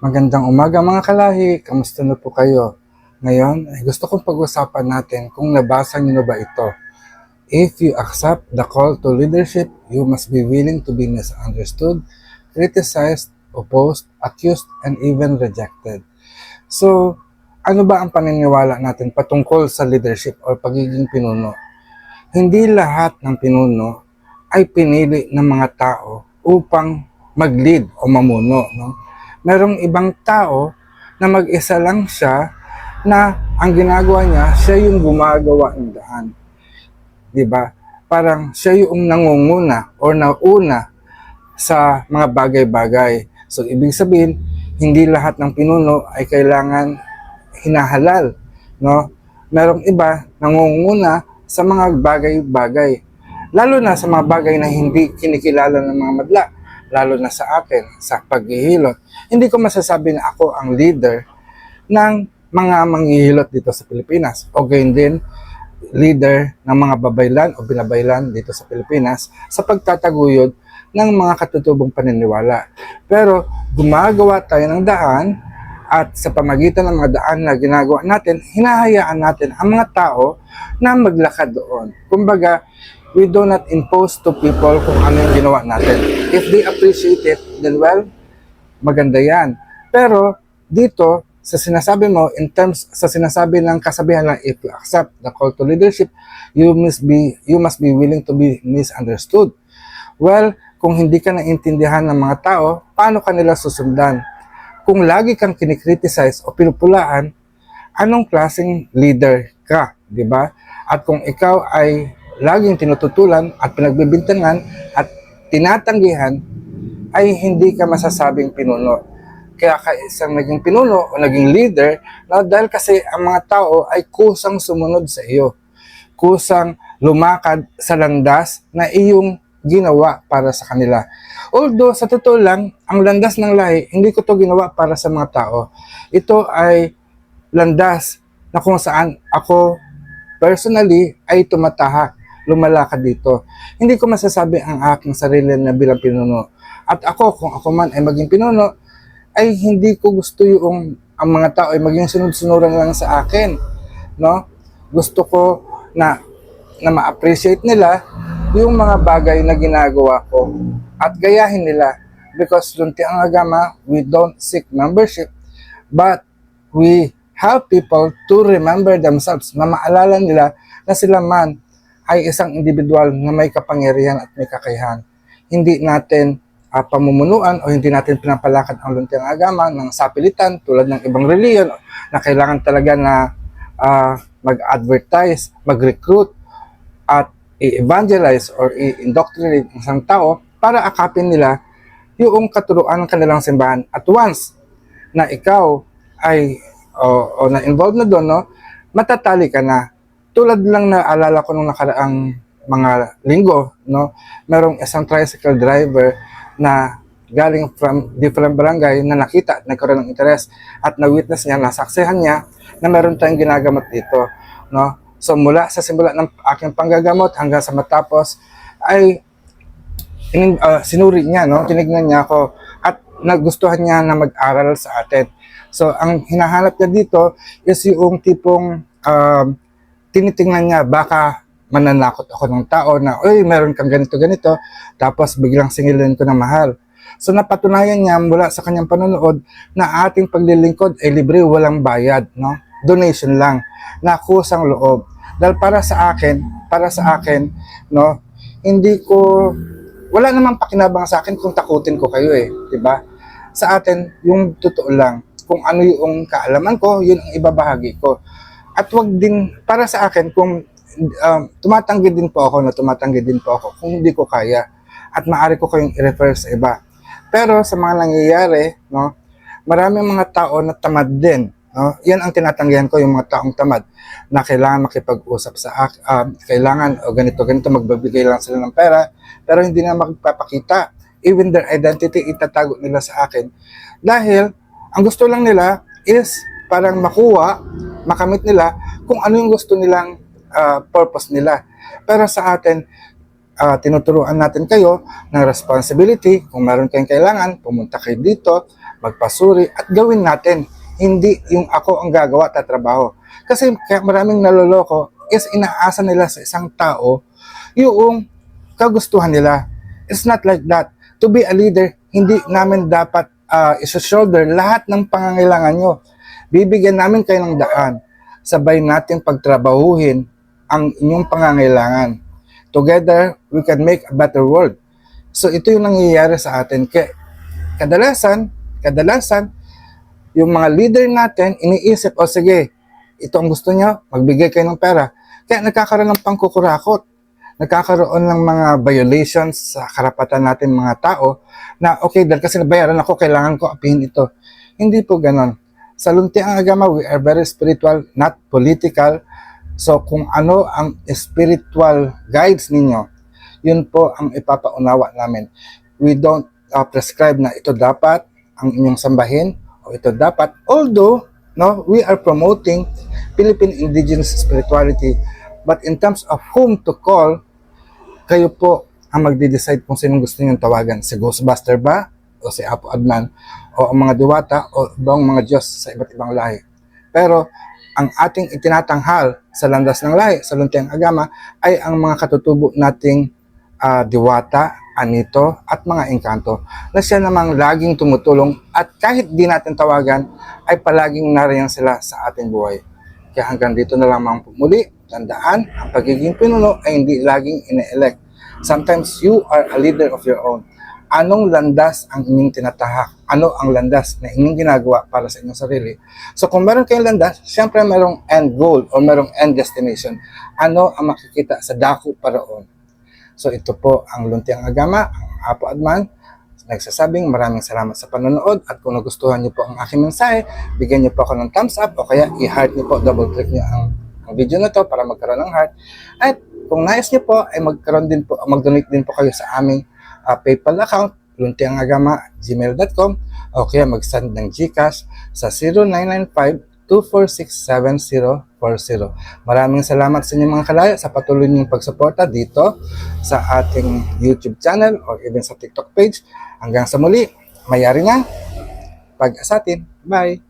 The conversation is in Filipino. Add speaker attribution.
Speaker 1: Magandang umaga mga kalahi, kamusta na po kayo? Ngayon, ay gusto kong pag-usapan natin kung nabasa niyo ba ito. If you accept the call to leadership, you must be willing to be misunderstood, criticized, opposed, accused, and even rejected. So, ano ba ang paniniwala natin patungkol sa leadership o pagiging pinuno? Hindi lahat ng pinuno ay pinili ng mga tao upang mag-lead o mamuno. No? Merong ibang tao na mag-isa lang siya na ang ginagawa niya, siya yung gumagawa ng daan. ba? Parang siya yung nangunguna or nauna sa mga bagay-bagay. So, ibig sabihin, hindi lahat ng pinuno ay kailangan hinahalal. No? Merong iba nangunguna sa mga bagay-bagay. Lalo na sa mga bagay na hindi kinikilala ng mga madla. Lalo na sa akin, sa paghihilot. Hindi ko masasabi na ako ang leader ng mga manghihilot dito sa Pilipinas. O gayon din, leader ng mga babaylan o binabaylan dito sa Pilipinas sa pagtataguyod ng mga katutubong paniniwala. Pero gumagawa tayo ng daan at sa pamagitan ng mga daan na ginagawa natin, hinahayaan natin ang mga tao na maglakad doon. Kumbaga, we do not impose to people kung ano yung ginawa natin. If they appreciate it, then well, maganda yan. Pero dito, sa sinasabi mo, in terms sa sinasabi ng kasabihan na if you accept the call to leadership, you must be you must be willing to be misunderstood. Well, kung hindi ka naintindihan ng mga tao, paano ka nila susundan? Kung lagi kang kinikriticize o pinupulaan, anong klaseng leader ka, di ba? At kung ikaw ay laging tinututulan at pinagbibintangan at tinatanggihan, ay hindi ka masasabing pinuno. Kaya ka isang naging pinuno o naging leader na dahil kasi ang mga tao ay kusang sumunod sa iyo. Kusang lumakad sa landas na iyong ginawa para sa kanila. Although sa totoo lang, ang landas ng lahi, hindi ko to ginawa para sa mga tao. Ito ay landas na kung saan ako personally ay tumatahak, lumalakad dito. Hindi ko masasabi ang aking sarili na bilang pinuno. At ako, kung ako man ay maging pinuno, ay hindi ko gusto yung ang mga tao ay maging sunod-sunuran lang sa akin. No? Gusto ko na na ma-appreciate nila yung mga bagay na ginagawa ko at gayahin nila because lunti ang agama, we don't seek membership but we help people to remember themselves na maalala nila na sila man ay isang individual na may kapangyarihan at may kakayahan. Hindi natin uh, pamumunuan o hindi natin pinapalakad ang luntiang agama ng sapilitan tulad ng ibang reliyon na kailangan talaga na ah, mag-advertise, mag-recruit at i-evangelize or i-indoctrinate ang isang tao para akapin nila yung katuruan ng kanilang simbahan. At once na ikaw ay o, o na-involved na doon, no, matatali ka na. Tulad lang na alala ko nung nakaraang mga linggo, no, merong isang tricycle driver na galing from different barangay na nakita at nagkaroon ng interes at na-witness niya, nasaksihan niya na meron tayong ginagamot dito. No? So mula sa simula ng aking panggagamot hanggang sa matapos ay in, uh, sinuri niya, no? tinignan niya ako at nagustuhan niya na mag-aral sa atin. So ang hinahanap niya dito is yung tipong um, tinitingnan niya baka mananakot ako ng tao na, uy, meron kang ganito, ganito, tapos biglang singilin ko ng mahal. So napatunayan niya mula sa kanyang panonood na ating paglilingkod ay libre, walang bayad, no? Donation lang, na kusang loob. Dahil para sa akin, para sa akin, no, hindi ko, wala namang pakinabang sa akin kung takutin ko kayo eh, di ba? Sa atin, yung totoo lang, kung ano yung kaalaman ko, yun ang ibabahagi ko. At wag din, para sa akin, kung um, tumatanggi din po ako na tumatanggi din po ako kung hindi ko kaya at maaari ko kayong i-refer sa iba. Pero sa mga nangyayari, no, maraming mga tao na tamad din. No? Yan ang tinatanggihan ko, yung mga taong tamad na kailangan makipag-usap sa ak- um, kailangan o ganito, ganito, magbabigay lang sila ng pera, pero hindi na magpapakita. Even their identity, itatago nila sa akin. Dahil, ang gusto lang nila is parang makuha, makamit nila kung ano yung gusto nilang uh, purpose nila. Pero sa atin, uh, tinuturuan natin kayo ng responsibility. Kung meron kayong kailangan, pumunta kayo dito magpasuri at gawin natin. Hindi yung ako ang gagawa at trabaho. Kasi kaya maraming naloloko is inaasa nila sa isang tao yung kagustuhan nila. It's not like that. To be a leader, hindi namin dapat uh, isa-shoulder lahat ng pangangailangan nyo. Bibigyan namin kayo ng daan. Sabay natin pagtrabahuhin ang inyong pangangailangan. Together, we can make a better world. So ito yung nangyayari sa atin. Kaya kadalasan, kadalasan, yung mga leader natin, iniisip, o sige, ito ang gusto niya, magbigay kayo ng pera. Kaya nagkakaroon ng pangkukurakot. Nagkakaroon ng mga violations sa karapatan natin mga tao na okay, dahil kasi nabayaran ako, kailangan ko apihin ito. Hindi po ganon. Sa Luntiang Agama, we are very spiritual, not political. So kung ano ang spiritual guides ninyo, yun po ang ipapaunawa namin. We don't uh, prescribe na ito dapat ang inyong sambahin o ito dapat. Although, no, we are promoting Philippine indigenous spirituality. But in terms of whom to call, kayo po ang magde-decide kung sinong gusto niyong tawagan. Si Ghostbuster ba? O si Apo Adnan? O mga diwata? O bang mga Diyos sa iba't ibang lahi? Pero ang ating itinatanghal sa landas ng lahi, sa luntiang agama, ay ang mga katutubo nating ah, diwata, anito, at mga engkanto na siya namang laging tumutulong at kahit di natin tawagan, ay palaging nariyan sila sa ating buhay. Kaya hanggang dito na lamang muli, tandaan, ang pagiging pinuno ay hindi laging ine-elect. Sometimes you are a leader of your own. Anong landas ang inyong tinatahak? Ano ang landas na inyong ginagawa para sa inyong sarili? So kung meron kayong landas, syempre merong end goal o merong end destination. Ano ang makikita sa dako paroon? So ito po ang Luntiang Agama, ang Apo Adman, nagsasabing maraming salamat sa panonood at kung nagustuhan niyo po ang aking mensahe, bigyan niyo po ako ng thumbs up o kaya i-heart niyo po, double click niyo ang, ang video na to para magkaroon ng heart. At kung nais niyo po ay magkaroon din po, mag-donate din po kayo sa aming ah, PayPal account, luntiangagama@gmail.com o kaya mag-send ng GCash sa 0995-246-7040. Maraming salamat sa inyong mga kalaya sa patuloy niyong pagsuporta dito sa ating YouTube channel or even sa TikTok page. Hanggang sa muli, mayari nga, pag-asatin. Bye!